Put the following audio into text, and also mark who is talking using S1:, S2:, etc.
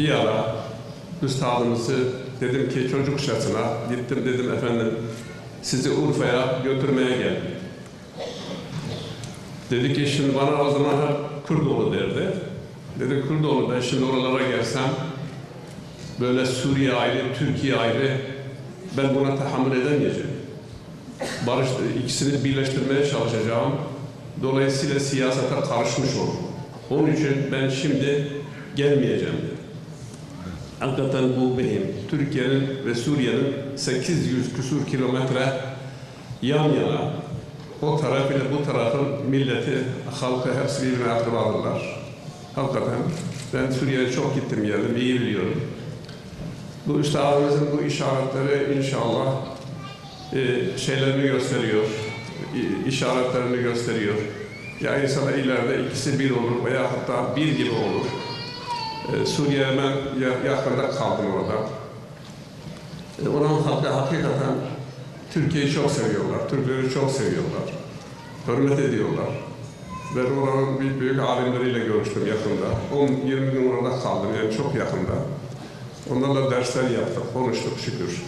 S1: bir ara üstadımızı dedim ki çocukçasına gittim dedim efendim sizi Urfa'ya götürmeye geldim. Dedi ki şimdi bana o zaman Kurdoğlu derdi. Dedi Kurdoğlu ben şimdi oralara gelsem böyle Suriye ayrı, Türkiye ayrı ben buna tahammül edemeyeceğim. Barış ikisini birleştirmeye çalışacağım. Dolayısıyla siyasete karışmış olurum. Onun için ben şimdi gelmeyeceğim dedi. Hakikaten bu benim. Türkiye'nin ve Suriye'nin 800 küsur kilometre yan yana o taraf ile bu tarafın milleti, halkı hepsi birbirine akrabalılar. Hakikaten ben Suriye'ye çok gittim geldim, iyi biliyorum. Bu üstadımızın bu işaretleri inşallah e, şeylerini gösteriyor, i- işaretlerini gösteriyor. Ya inşallah ileride ikisi bir olur veya hatta bir gibi olur. E, Suriye'ye ben ya- yakında kaldım orada. E, oranın halkı hakikaten Türkiye'yi çok seviyorlar, Türkleri çok seviyorlar, hürmet ediyorlar. Ben oranın büyük, büyük alimleriyle görüştüm yakında. 10-20 gün orada kaldım yani çok yakında. Onlarla dersler yaptık, konuştuk şükür.